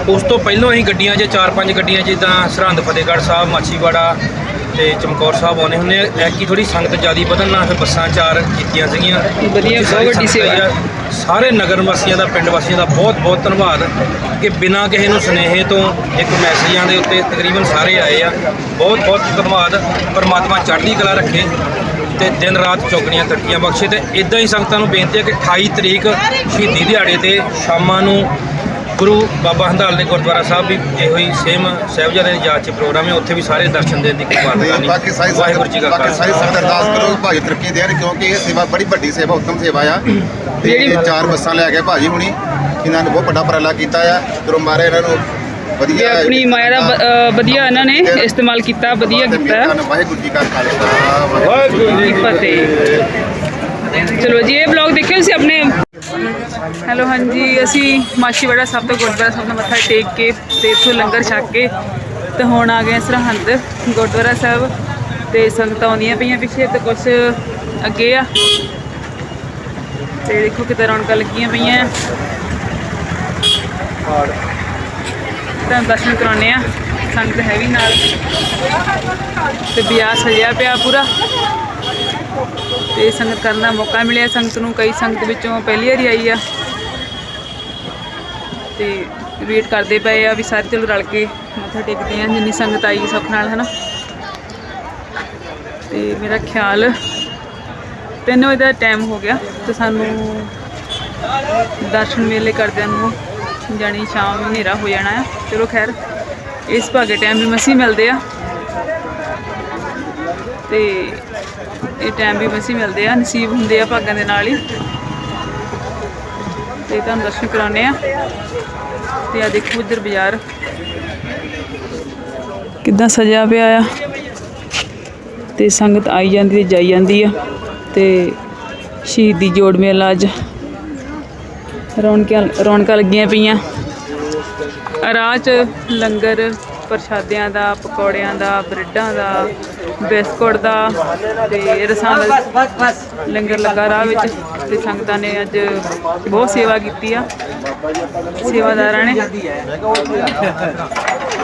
ਉਸ ਤੋਂ ਪਹਿਲਾਂ ਅਸੀਂ ਗੱਡੀਆਂ 'ਚ ਚਾਰ ਪੰਜ ਗੱਡੀਆਂ ਜਿੱਦਾਂ ਸਰਹੰਦ ਫਤਿਹਗੜ੍ਹ ਸਾਹਿਬ ਮਾਛੀਵਾੜਾ ਤੇ ਚਮਕੌਰ ਸਾਹਿਬ ਆਉਣੇ ਹੁੰਦੇ ਆ ਐਕੀ ਥੋੜੀ ਸੰਗਤ ਜਿਆਦੀ ਵਧਣ ਨਾਲ ਫਿਰ ਬੱਸਾਂ ਚਾਰ ਕੀਤੀਆਂ ਸੀਗੀਆਂ। ਵਧੀਆ, ਬਹੁਤ ਵੱਡੀ। ਸਾਰੇ ਨਗਰ ਵਾਸੀਆਂ ਦਾ ਪਿੰਡ ਵਾਸੀਆਂ ਦਾ ਬਹੁਤ ਬਹੁਤ ਧੰਨਵਾਦ ਕਿ ਬਿਨਾਂ ਕਿਸੇ ਨੂੰ ਸੁਨੇਹੇ ਤੋਂ ਇੱਕ ਮੈਸੇਜਾਂ ਦੇ ਉੱਤੇ ਤਕਰੀਬਨ ਸਾਰੇ ਆਏ ਆ। ਬਹੁਤ ਬਹੁਤ ਧੰਨਵਾਦ। ਪਰਮਾਤਮਾ ਚੜ੍ਹਦੀ ਕਲਾ ਰੱਖੇ ਤੇ ਦਿਨ ਰਾਤ ਚੌਕੜੀਆਂ ਤਰੱਕੀਆਂ ਬਖਸ਼ੇ ਤੇ ਇਦਾਂ ਹੀ ਸੰਗਤਾਂ ਨੂੰ ਬੇਨਤੀ ਹੈ ਕਿ 28 ਤਰੀਕ ਸ਼ਹੀਦੀ ਦਿਹਾੜੇ ਤੇ ਸ਼ਾਮਾਂ ਨੂੰ ਗੁਰੂ ਬਾਬਾ ਹੰਦਾਲ ਦੇ ਗੁਰਦੁਆਰਾ ਸਾਹਿਬ ਵੀ ਇਹੋ ਹੀ ਸੇਮ ਸਾਹਿਬਜ਼ਾਦੇ ਦੀ ਯਾਦ 'ਚ ਪ੍ਰੋਗਰਾਮ ਹੈ ਉੱਥੇ ਵੀ ਸਾਰੇ ਦਰਸ਼ਨ ਦੇਣ ਦੀ ਕਿਰਪਾ ਕਰਨੀ। ਬਾਕੀ ਸਾਰੀ ਵਾਹਿਗੁਰੂ ਜੀ ਕਾ ਬਾਕੀ ਸਾਰੀ ਖਾਲਸਾ। ਸੰਗਤ ਅਰਦਾਸ ਕਰੋ ਭਾਜੀ ਤਰੱਕੀ ਦੇਣ ਕਿਉਂਕਿ ਇਹ ਸੇਵਾ ਬੜੀ ਵੱਡੀ ਸੇਵਾ ਉੱਤਮ ਸੇਵਾ ਆ। ਤੇ ਜਿਹੜੀ- ਇਹ ਚਾਰ ਬੱਸਾਂ ਲੈ ਕੇ ਭਾਜੀ ਹੁਣੀ ਇਹਨਾਂ ਨੇ ਬਹੁਤ ਵੱਡਾ ਉਪਰਾਲਾ ਕੀਤਾ ਆ। ਜਦੋਂ ਮਾਰੇ ਇਹਨਾਂ ਨੂੰ ਵਧੀਆ ਆਪਣੀ ਮਾਇਆ ਦਾ ਵਧੀਆ ਇਹਨਾਂ ਨੇ ਇਸਤੇਮਾਲ ਕੀਤਾ ਵਧੀਆ ਕੀਤਾ। ਵਾਹਿਗੁਰੂ ਜੀ ਕਾ ਖਾਲਸਾ ਵਾਹਿਗੁਰੂ ਜੀ ਕੀ ਫਤਿਹ। ਚਲੋ ਜੀ ਇਹ ਬਲੌਗ ਦੇਖਿਓ ਤੁਸੀਂ ਆਪਣੇ ਹੈਲੋ, ਹਾਂਜੀ। ਅਸੀਂ ਮਾਛੀਵਾੜਾ ਸਾਹਿਬ ਤੋਂ ਗੁਰਦੁਆਰਾ ਸਾਹਿਬ ਦਾ ਮੱਥਾ ਟੇਕ ਕੇ ਤੇ ਇੱਥੋਂ ਲੰਗਰ ਛਕ ਕੇ ਤੇ ਹੁਣ ਆ ਗਏ ਸਰਹੰਦ, ਗੁਰਦੁਆਰਾ ਸਾਹਿਬ। ਤੇ ਸੰਗਤਾਂ ਆਉਂਦੀਆਂ ਪਈਆਂ ਪਿੱਛੇ ਤੇ ਕੁਝ ਅੱਗੇ ਆ। ਤੇ ਦੇਖੋ ਕਿਤੇ ਰੌਣਕਾਂ ਲੱਗੀਆਂ ਪਈਆਂ। ਤੁਹਾਨੂੰ ਦਰਸ਼ਨ ਕਰਾਉਣੇ ਆ ਸੰਗਤ ਹੈ ਵੀ ਨਾਲ। ਤੇ ਬਿਆਸ ਸਜਿਆ ਪਿਆ ਪੂਰਾ। ਤੇ ਸੰਗਤ ਕਰਨ ਦਾ ਮੌਕਾ ਮਿਲਿਆ। ਸੰਗਤ ਨੂੰ ਕਈ ਸੰਗਤ ਵਿੱਚੋਂ ਪਹਿਲੀ ਵਾਰੀ ਆਈ ਆ। ਤੇ ਵੇਟ ਕਰਦੇ ਪਏ ਆ ਵੀ ਸਾਰੇ ਚਲੋ ਰਲ ਕੇ ਮੱਥਾ ਟੇਕਦੇ ਆ, ਜਿੰਨੀ ਸੰਗਤ ਆਈ ਸੁੱਖ ਨਾਲ, ਹਨਾ। ਤੇ ਮੇਰਾ ਖਿਆਲ 3 ਵਜੇ ਦਾ ਟਾਈਮ ਹੋ ਗਿਆ ਤੇ ਸਾਨੂੰ ਦਰਸ਼ਨ ਮੇਲੇ ਕਰਦਿਆਂ ਨੂੰ ਜਾਣੀ ਸ਼ਾਮ ਹਨੇਰਾ ਹੋ ਜਾਣਾ ਆ। ਚਲੋ ਖੈਰ, ਇਸ ਭਾਗੇ ਟਾਈਮ ਵੀ ਮਸੀਂ ਮਿਲਦੇ ਆ। ਤੇ ਇਹ ਟਾਈਮ ਵੀ ਮਸੀਂ ਮਿਲਦੇ ਆ, ਨਸੀਬ ਹੁੰਦੇ ਆ ਭਾਗਾਂ ਦੇ ਨਾਲ ਹੀ। ਤੇ ਤੁਹਾਨੂੰ ਦਰਸ਼ਨ ਕਰਾਉਣੇ ਆ। ਤੇ ਆ ਦੇਖੋ ਇੱਧਰ ਬਾਜ਼ਾਰ। ਕਿੱਦਾਂ ਸਜਿਆ ਪਿਆ ਆ। ਤੇ ਸੰਗਤ ਆਈ ਜਾਂਦੀ ਤੇ ਜਾਈ ਜਾਂਦੀ ਆ। ਤੇ ਸ਼ਹੀਦੀ ਜੋੜ ਮੇਲਾ ਅੱਜ। ਰੌਣਕਾਂ ਰੌਣਕਾਂ ਲੱਗੀਆਂ ਪਈਆਂ। ਰਾਹ 'ਚ ਲੰਗਰ, ਪ੍ਰਸ਼ਾਦਿਆਂ ਦਾ, ਪਕੌੜਿਆਂ ਦਾ, ਬ੍ਰੈਡਾਂ ਦਾ ਬਿਸਕੁਟ ਦਾ ਤੇ ਰਸਾਂ ਦਾ ਲੰਗਰ ਲੱਗਾ ਰਾਹ ਵਿੱਚ ਤੇ ਸੰਗਤਾਂ ਨੇ ਅੱਜ ਬਹੁਤ ਸੇਵਾ ਕੀਤੀ ਆ। ਸੇਵਾਦਾਰਾਂ ਨੇ।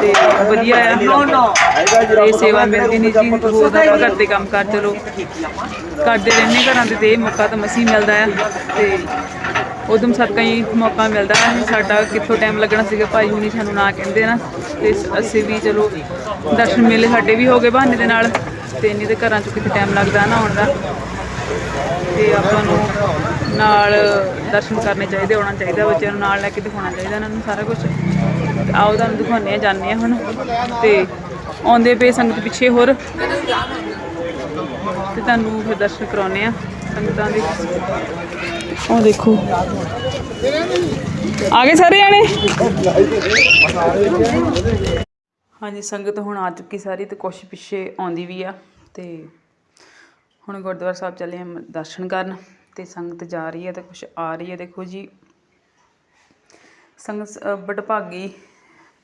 ਤੇ ਵਧੀਆ ਆ। ਤੇ ਸੇਵਾ ਮਿਲਦੀ ਨਹੀਂ ਜੀ। ਹੋਰ ਘਰ ਦੇ ਕੰਮ ਕਰ ਚਲੋ ਕਰਦੇ ਰਹਿੰਦੇ ਘਰਾਂ ਦੇ ਤੇ ਇਹ ਮੌਕਾ ਤਾਂ ਮਸੀਂ ਮਿਲਦਾ ਆ। ਤੇ ਉਦਮ ਸਦਕਾ ਹੀ ਮੌਕਾ ਮਿਲਦਾ। ਹੈ ਸਾਡਾ ਕਿੱਥੋਂ ਟਾਈਮ ਲੱਗਣਾ ਸੀਗਾ ਭਾਈ ਹੁਣੀ ਸਾਨੂੰ ਨਾ ਕਹਿੰਦੇ ਨਾ। ਤੇ ਅਸੀਂ ਵੀ ਚਲੋ ਦਰਸ਼ਨ ਮੇਲੇ ਸਾਡੇ ਵੀ ਹੋ ਗਏ ਬਹਾਨੇ ਦੇ ਨਾਲ, ਤੇ ਨਹੀਂ ਤੇ ਘਰਾਂ 'ਚ ਕਿਤੇ ਟਾਈਮ ਲੱਗਦਾ ਨਾ ਆਉਣ ਦਾ। ਤੇ ਆਪਾਂ ਨੂੰ ਨਾਲ ਦਰਸ਼ਨ ਕਰਨੇ ਚਾਹੀਦੇ, ਆਉਣਾ ਚਾਹੀਦਾ, ਬੱਚਿਆਂ ਨੂੰ ਨਾਲ ਲੈ ਕੇ ਦਿਖਾਉਣਾ ਚਾਹੀਦਾ ਇਹਨਾਂ ਨੂੰ ਸਾਰਾ ਕੁਝ ਤੇ ਆਓ ਤੁਹਾਨੂੰ ਦਿਖਾਉਂਦੇ ਆ ਜਾਂਦੇ ਆ ਹੁਣ। ਤੇ ਆਉਂਦੇ ਪਏ ਸੰਗਤ ਪਿੱਛੇ ਹੋਰ। ਤੇ ਤੁਹਾਨੂੰ ਫਿਰ ਦਰਸ਼ਨ ਕਰਾਉਣੇ ਆ ਸੰਗਤਾਂ ਦੇ। ਉਹ ਦੇਖੋ। ਆ ਗਏ ਸਾਰੇ ਜਾਣੇ? ਹਾਂਜੀ ਸੰਗਤ ਹੁਣ ਆ ਚੁੱਕੀ ਸਾਰੀ ਤੇ ਕੁਛ ਪਿੱਛੇ ਆਉਂਦੀ ਵੀ ਆ ਤੇ ਹੁਣ ਗੁਰਦੁਆਰਾ ਸਾਹਿਬ ਚੱਲੇ ਆ ਦਰਸ਼ਨ ਕਰਨ ਤੇ ਸੰਗਤ ਜਾ ਰਹੀ ਹੈ ਤੇ ਕੁਛ ਆ ਰਹੀ ਹੈ ਦੇਖੋ ਜੀ ਸੰਗਤ ਅ, ਬਟਭਾਗੀ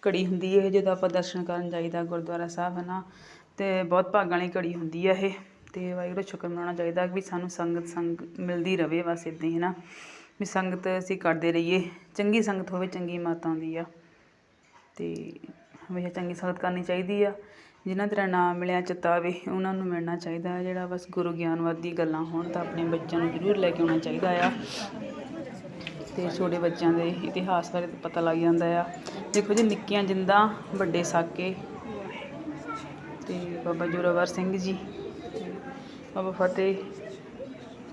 ਘੜੀ ਹੁੰਦੀ ਹੈ ਜਦੋਂ ਆਪਾਂ ਦਰਸ਼ਨ ਕਰਨ ਜਾਈਦਾ ਗੁਰਦੁਆਰਾ ਸਾਹਿਬ ਹੈ ਨਾ ਤੇ ਬਹੁਤ ਭਾਗਾਂ ਵਾਲੀ ਘੜੀ ਹੁੰਦੀ ਹੈ ਇਹ ਤੇ ਵਾਹਿਗੁਰੂ ਸ਼ੁਕਰ ਮਨਾਉਣਾ ਚਾਹੀਦਾ ਵੀ ਸਾਨੂੰ ਸੰਗਤ ਸੰਗ ਮਿਲਦੀ ਰਵੇ ਬਸ ਇਦਾਂ ਹੀ ਹੈ ਨਾ ਵੀ ਸੰਗਤ ਅਸੀਂ ਕਰਦੇ ਰਹੀਏ ਚੰਗੀ ਸੰਗਤ ਹੋਵੇ ਚੰਗੀ ਮਾਤਾ ਆਉਂਦੀ ਆ ਤੇ ਹਮੇਸ਼ਾ ਚੰਗੀ ਸੰਗਤ ਕਰਨੀ ਚਾਹੀਦੀ ਆ। ਜਿਨ੍ਹਾਂ ਤੇਰਾ ਨਾਮ ਮਿਲਿਆ ਚਿਤਾਵੇ, ਉਹਨਾਂ ਨੂੰ ਮਿਲਣਾ ਚਾਹੀਦਾ ਹੈ ਜਿਹੜਾ ਬਸ ਗੁਰੂ ਗਿਆਨਵਾਦੀ ਗੱਲਾਂ ਹੋਣ ਤਾਂ ਆਪਣੇ ਬੱਚਿਆਂ ਨੂੰ ਜ਼ਰੂਰ ਲੈ ਕੇ ਆਉਣਾ ਚਾਹੀਦਾ ਆ। ਤੇ ਛੋਟੇ ਬੱਚਿਆਂ ਦੇ ਇਤਿਹਾਸ ਬਾਰੇ ਪਤਾ ਲੱਗ ਜਾਂਦਾ ਆ। ਦੇਖੋ ਜੀ, ਨਿੱਕੀਆਂ ਜਿੰਦਾਂ, ਵੱਡੇ ਸਾਕੇ ਤੇ ਬਾਬਾ ਜੋਰਾਵਰ ਸਿੰਘ ਜੀ ਬਾਬਾ ਫਤਿਹ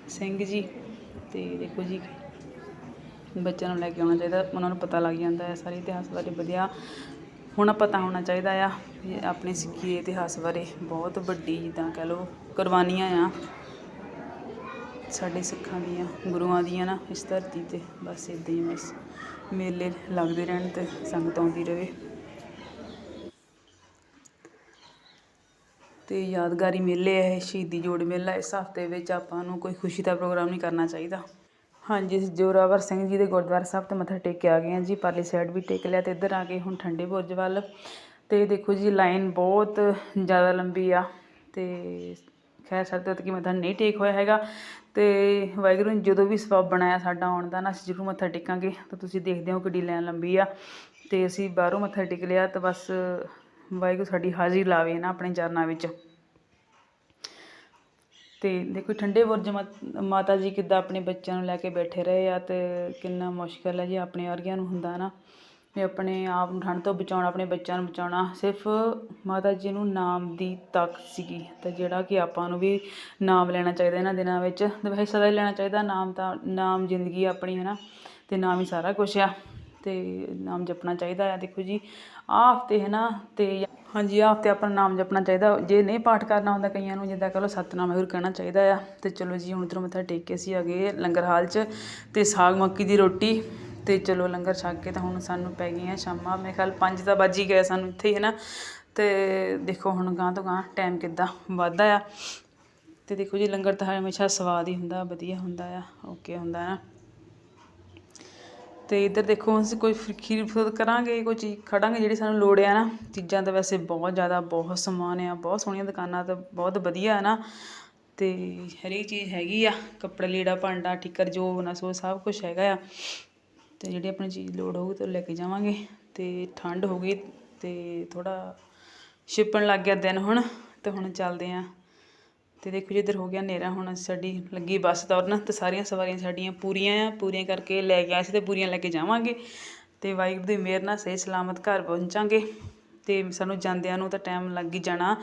ਸਿੰਘ ਜੀ, ਤੇ ਦੇਖੋ ਜੀ, ਬੱਚਿਆਂ ਨੂੰ ਲੈ ਕੇ ਆਉਣਾ ਚਾਹੀਦਾ। ਉਹਨਾਂ ਨੂੰ ਪਤਾ ਲੱਗ ਜਾਂਦਾ ਹੈ ਸਾਰੇ ਇਤਿਹਾਸ ਬਾਰੇ ਵਧੀਆ। ਹੁਣ ਪਤਾ ਹੋਣਾ ਚਾਹੀਦਾ ਆ ਵੀ ਆਪਣੇ ਸਿੱਖੀ ਦੇ ਇਤਿਹਾਸ ਬਾਰੇ ਬਹੁਤ ਵੱਡੀ ਜਿੱਦਾਂ ਕਹਿ ਲਓ ਕੁਰਬਾਨੀਆਂ ਆ ਸਾਡੇ ਸਿੱਖਾਂ ਦੀਆਂ, ਗੁਰੂਆਂ ਦੀਆਂ ਨਾ ਇਸ ਧਰਤੀ ਤੇ ਬਸ ਇਦਾਂ ਹੀ ਬਸ ਮੇਲੇ ਲੱਗਦੇ ਰਹਿਣ ਤੇ ਸੰਗਤ ਆਉਂਦੀ ਰਹੇ। ਤੇ ਯਾਦਗਾਰੀ ਮੇਲੇ ਹੈ ਸ਼ਹੀਦੀ ਜੋੜ ਮੇਲਾ, ਇਸ ਹਫ਼ਤੇ ਵਿੱਚ ਆਪਾਂ ਨੂੰ ਕੋਈ ਖੁਸ਼ੀ ਦਾ ਪ੍ਰੋਗਰਾਮ ਨਹੀਂ ਕਰਨਾ ਚਾਹੀਦਾ। ਹਾਂਜੀ ਅਸੀਂ ਜੋਰਾਵਰ ਸਿੰਘ ਜੀ ਦੇ ਗੁਰਦੁਆਰਾ ਸਾਹਿਬ ਤੇ ਮੱਥਾ ਟੇਕ ਕੇ ਆ ਗਏ ਹਾਂ ਜੀ, ਪਰਲੀ ਸਾਈਡ ਵੀ ਟੇਕ ਲਿਆ ਤੇ ਇੱਧਰ ਆ ਗਏ ਹੁਣ ਠੰਡੇ ਬੁਰਜ ਵੱਲ। ਤੇ ਦੇਖੋ ਜੀ ਲਾਈਨ ਬਹੁਤ ਜ਼ਿਆਦਾ ਲੰਬੀ ਆ ਤੇ ਖੈਰ, ਸਾਡੇ ਤੋਂ ਕਿ ਮੱਥਾ ਨਹੀਂ ਟੇਕ ਹੋਇਆ ਹੈਗਾ। ਤੇ ਵਾਹਿਗੁਰੂ ਨੇ ਜਦੋਂ ਵੀ ਸਬਬ ਬਣਾਇਆ ਸਾਡਾ ਆਉਣ ਦਾ ਨਾ, ਅਸੀਂ ਜ਼ਰੂਰ ਮੱਥਾ ਟੇਕਾਂਗੇ। ਤਾਂ ਤੁਸੀਂ ਦੇਖਦੇ ਹੋ ਕਿੱਡੀ ਲਾਈਨ ਲੰਬੀ ਆ। ਤੇ ਅਸੀਂ ਬਾਹਰੋਂ ਮੱਥਾ ਟੇਕ ਲਿਆ ਤਾਂ ਬਸ ਵਾਹਿਗੁਰੂ ਸਾਡੀ ਹਾਜ਼ਰੀ ਲਾਵੇ ਨਾ ਆਪਣੇ ਚਰਨਾਂ ਵਿੱਚ। ਅਤੇ ਦੇਖੋ ਠੰਡੇ ਬੁਰਜ ਮਾ- ਮਾਤਾ ਜੀ ਕਿੱਦਾਂ ਆਪਣੇ ਬੱਚਿਆਂ ਨੂੰ ਲੈ ਕੇ ਬੈਠੇ ਰਹੇ ਆ ਅਤੇ ਕਿੰਨਾ ਮੁਸ਼ਕਿਲ ਹੈ ਜੀ ਆਪਣੇ ਵਰਗਿਆਂ ਨੂੰ ਹੁੰਦਾ ਨਾ। ਵੀ ਆਪਣੇ ਆਪ ਨੂੰ ਠੰਡ ਤੋਂ ਬਚਾਉਣਾ, ਆਪਣੇ ਬੱਚਿਆਂ ਨੂੰ ਬਚਾਉਣਾ ਸਿਰਫ ਮਾਤਾ ਜੀ ਨੂੰ ਨਾਮ ਦੀ ਤਾਕਤ ਸੀਗੀ। ਤੇ ਜਿਹੜਾ ਕਿ ਆਪਾਂ ਨੂੰ ਵੀ ਨਾਮ ਲੈਣਾ ਚਾਹੀਦਾ ਇਹਨਾਂ ਦਿਨਾਂ ਵਿੱਚ। ਤੇ ਵੈਸੇ ਸਦਾ ਹੀ ਲੈਣਾ ਚਾਹੀਦਾ, ਨਾਮ ਤਾਂ, ਨਾਮ ਜ਼ਿੰਦਗੀ ਆਪਣੀ, ਹੈ ਨਾ। ਅਤੇ ਨਾਮ ਹੀ ਸਾਰਾ ਕੁਝ ਆ। ਅਤੇ ਨਾਮ ਜਪਣਾ ਚਾਹੀਦਾ ਆ, ਦੇਖੋ ਜੀ। ਆਹ ਹਫ਼ਤੇ ਹੈ ਨਾ ਅਤੇ ਹਾਂਜੀ, ਆਹ ਹਫ਼ਤੇ ਆਪਣਾ ਨਾਮ ਜਪਣਾ ਚਾਹੀਦਾ। ਜੇ ਨਹੀਂ ਪਾਠ ਕਰਨਾ ਹੁੰਦਾ ਕਈਆਂ ਨੂੰ, ਜਿੱਦਾਂ ਕਹ ਲਓ ਸਤਨਾਮ ਵਾਹਿਗੁਰੂ ਕਹਿਣਾ ਚਾਹੀਦਾ ਆ। ਤੇ ਚਲੋ ਜੀ, ਹੁਣ ਇੱਧਰੋਂ ਮੱਥਾ ਟੇਕ ਕੇ ਅਸੀਂ ਆ ਗਏ ਲੰਗਰ ਹਾਲ 'ਚ ਤੇ ਸਾਗ ਮੱਕੀ ਦੀ ਰੋਟੀ। ਤੇ ਚਲੋ ਲੰਗਰ ਛਕ ਕੇ ਤਾਂ ਹੁਣ ਸਾਨੂੰ ਪੈ ਗਈਆਂ ਸ਼ਾਮਾਂ। ਮੇਰੇ ਖਿਆਲ 5 ਤਾਂ ਵੱਜ ਹੀ ਗਏ ਸਾਨੂੰ ਇੱਥੇ ਹੀ ਹੈ ਨਾ ਤੇ ਦੇਖੋ ਹੁਣ ਗਾਂ ਤੋਂ ਗਾਂ ਟਾਈਮ ਕਿੱਦਾਂ ਵੱਧਦਾ ਆ। ਤੇ ਦੇਖੋ ਜੀ, ਲੰਗਰ ਤਾਂ ਹਮੇਸ਼ਾ ਸਵਾਦ ਹੀ ਹੁੰਦਾ, ਵਧੀਆ ਹੁੰਦਾ ਆ ਓਕੇ ਹੁੰਦਾ ਨਾ ਤੇ ਇੱਧਰ ਦੇਖੋ ਅਸੀਂ ਕੋਈ ਫਿਰ ਖੀਰ ਫਰੋਦ ਕਰਾਂਗੇ, ਕੋਈ ਚੀਜ਼ ਖੜਾਂਗੇ ਜਿਹੜੀ ਸਾਨੂੰ ਲੋੜ ਆ ਨਾ। ਚੀਜ਼ਾਂ ਤਾਂ ਵੈਸੇ ਬਹੁਤ ਜ਼ਿਆਦਾ, ਬਹੁਤ ਸਮਾਨ ਆ, ਬਹੁਤ ਸੋਹਣੀਆਂ ਦੁਕਾਨਾਂ ਤਾਂ ਬਹੁਤ ਵਧੀਆ ਹੈ ਨਾ। ਤੇ ਹਰੇਕ ਚੀਜ਼ ਹੈਗੀ ਆ, ਕੱਪੜਾ, ਲੀੜਾ, ਭਾਂਡਾ, ਠਿੱਕਰ, ਜੋ ਨਾ ਸੋ ਸਭ ਕੁਝ ਹੈਗਾ ਆ। ਤੇ ਜਿਹੜੀ ਆਪਣੀ ਚੀਜ਼ ਲੋੜ ਹੋਊਗੀ ਤਾਂ ਲੈ ਕੇ ਜਾਵਾਂਗੇ। ਤੇ ਠੰਡ ਹੋ ਗਈ ਤੇ ਥੋੜਾ ਛਿਪਣ ਲੱਗ ਗਿਆ ਦਿਨ ਹੁਣ, ਤੇ ਹੁਣ ਚੱਲਦੇ ਆਂ। ਤੇ ਦੇਖੋ ਜਿੱਧਰ ਹੋ ਗਿਆ ਹਨੇਰਾ, ਹੁਣ ਸਾਡੀ ਲੱਗੀ ਬੱਸ ਤੁਰਨ ਤੇ ਸਾਰੀਆਂ ਸਵਾਰੀਆਂ ਸਾਡੀਆਂ ਪੂਰੀਆਂ ਆ, ਪੂਰੀਆਂ ਕਰਕੇ ਲੈ ਕੇ ਆਏ ਸੀ ਤੇ ਪੂਰੀਆਂ ਲੈ ਕੇ ਜਾਵਾਂਗੇ ਤੇ ਵਾਹਿਗੁਰੂ ਦੀ ਮਿਹਰ ਨਾਲ ਸਹੀ ਸਲਾਮਤ ਘਰ ਪਹੁੰਚਾਂਗੇ ਤੇ ਸਾਨੂੰ ਜਾਂਦਿਆਂ ਨੂੰ ਤਾਂ ਟਾਈਮ ਲੱਗ ਹੀ ਜਾਣਾ,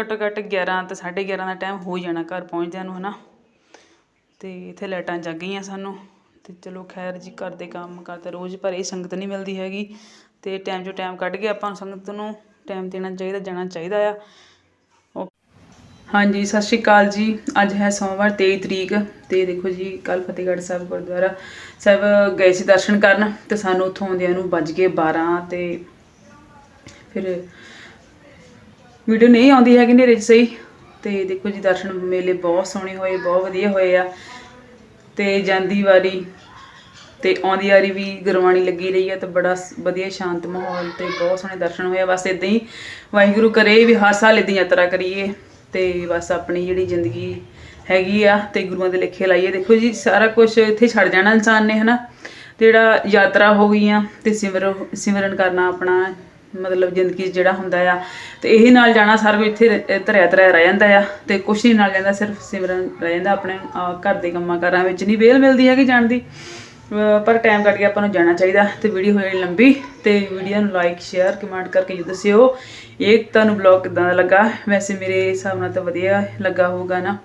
ਘੱਟੋ ਘੱਟ 11 ਤੇ 11:30 ਦਾ ਟਾਈਮ ਹੋ ਜਾਣਾ ਘਰ ਪਹੁੰਚਦਿਆਂ ਨੂੰ, ਹਨਾ? ਤੇ ਇੱਥੇ ਲਾਈਟਾਂ ਜਗ ਗਈਆਂ ਸਾਨੂੰ ਤੇ ਚਲੋ ਖੈਰ ਜੀ, ਘਰ ਦੇ ਕੰਮ ਕਰ ਰੋਜ਼ ਪਰ ਇਹ ਸੰਗਤ ਨਹੀਂ ਮਿਲਦੀ ਹੈਗੀ ਤੇ ਟਾਈਮ ਚੋਂ ਟਾਈਮ ਕੱਢ ਕੇ ਆਪਾਂ ਨੂੰ ਸੰਗਤ ਨੂੰ ਟਾਈਮ ਦੇਣਾ ਚਾਹੀਦਾ, ਜਾਣਾ ਚਾਹੀਦਾ ਆ। ਹਾਂਜੀ, ਸਤਿ ਸ਼੍ਰੀ ਅਕਾਲ ਜੀ। ਅੱਜ ਹੈ ਸੋਮਵਾਰ 23 ਤਰੀਕ ਤੇ ਦੇਖੋ ਜੀ ਕੱਲ ਫਤਿਹਗੜ੍ਹ ਸਾਹਿਬ ਗੁਰਦੁਆਰਾ ਸਾਹਿਬ ਗਏ ਸੀ ਦਰਸ਼ਨ ਕਰਨ ਤੇ ਸਾਨੂੰ ਉੱਥੋਂ ਆਉਂਦਿਆਂ ਨੂੰ ਵੱਜ ਗਏ 12 ਤੇ ਫਿਰ ਵੀਡੀਓ ਨਹੀਂ ਆਉਂਦੀ ਹੈਗੀ ਨੇਰੇ 'ਚ ਸਹੀ ਤੇ ਦੇਖੋ ਜੀ, ਦਰਸ਼ਨ ਮੇਲੇ ਬਹੁਤ ਸੋਹਣੇ ਹੋਏ, ਬਹੁਤ ਵਧੀਆ ਹੋਏ ਆ ਤੇ ਜਾਂਦੀ ਵਾਰੀ ਤੇ ਆਉਂਦੀ ਵਾਰੀ ਵੀ ਗੁਰਬਾਣੀ ਲੱਗੀ ਰਹੀ ਹੈ ਤੇ ਬੜਾ ਸ- ਵਧੀਆ ਸ਼ਾਂਤ ਮਾਹੌਲ ਤੇ ਬਹੁਤ ਸੋਹਣੇ ਦਰਸ਼ਨ ਹੋਏ ਆ। ਬਸ ਇਦਾਂ ਹੀ ਵਾਹਿਗੁਰੂ ਕਰੇ ਵੀ ਹਰ ਸਾਲ ਇਦਾਂ ਯਾਤਰਾ ਕਰੀਏ। ਤੇ ਬਸ ਆਪਣੀ ਜਿਹੜੀ ਜ਼ਿੰਦਗੀ ਹੈਗੀ ਆ ਤੇ ਗੁਰੂਆਂ ਦੇ ਲੇਖੇ ਲਾਈਏ। ਦੇਖੋ ਜੀ, ਸਾਰਾ ਕੁਝ ਇੱਥੇ ਛੱਡ ਜਾਣਾ ਇਨਸਾਨ ਨੇ, ਹਨਾ? ਤੇ ਜਿਹੜਾ ਯਾਤਰਾ ਹੋ ਗਈਆਂ ਤੇ ਸਿਮਰ, ਸਿਮਰਨ ਕਰਨਾ ਆਪਣਾ, ਮਤਲਬ ਜ਼ਿੰਦਗੀ 'ਚ ਜਿਹੜਾ ਹੁੰਦਾ ਆ। ਤੇ ਇਹੀ ਨਾਲ ਜਾਣਾ ਸਾਰਾ ਕੁਝ ਇੱਥੇ ਰ- ਧਰਿਆ ਧਰਿਆ ਰਹਿ ਜਾਂਦਾ ਆ। ਤੇ ਕੁਛ ਨਹੀਂ ਨਾਲ ਜਾਂਦਾ, ਸਿਰਫ ਸਿਮਰਨ ਰਹਿ ਜਾਂਦਾ ਆਪਣੇ ਘਰ ਦੇ ਕੰਮਾਂ ਕਾਰਾਂ ਵਿੱਚ। ਨਹੀਂ, ਵੇਲ ਮਿਲਦੀ ਹੈਗੀ ਜਾਣ ਦੀ। ਪਰ ਟਾਈਮ ਕੱਢ ਕੇ ਆਪਾਂ ਨੂੰ ਜਾਣਾ ਚਾਹੀਦਾ ਤੇ ਵੀਡੀਓ ਹੋਈ ਲੰਬੀ ਤੇ ਵੀਡੀਓ ਨੂੰ ਲਾਈਕ ਸ਼ੇਅਰ ਕਮੈਂਟ ਕਰਕੇ ਜੀ ਦੱਸਿਓ। ਇਹ ਤੁਹਾਨੂੰ ਬਲੌਗ ਕਿਦਾਂ ਦਾ ਲੱਗਾ? ਵੈਸੇ ਮੇਰੇ ਹਿਸਾਬ ਨਾਲ ਤਾਂ ਵਧੀਆ ਲੱਗਾ ਹੋਊਗਾ ਨਾ।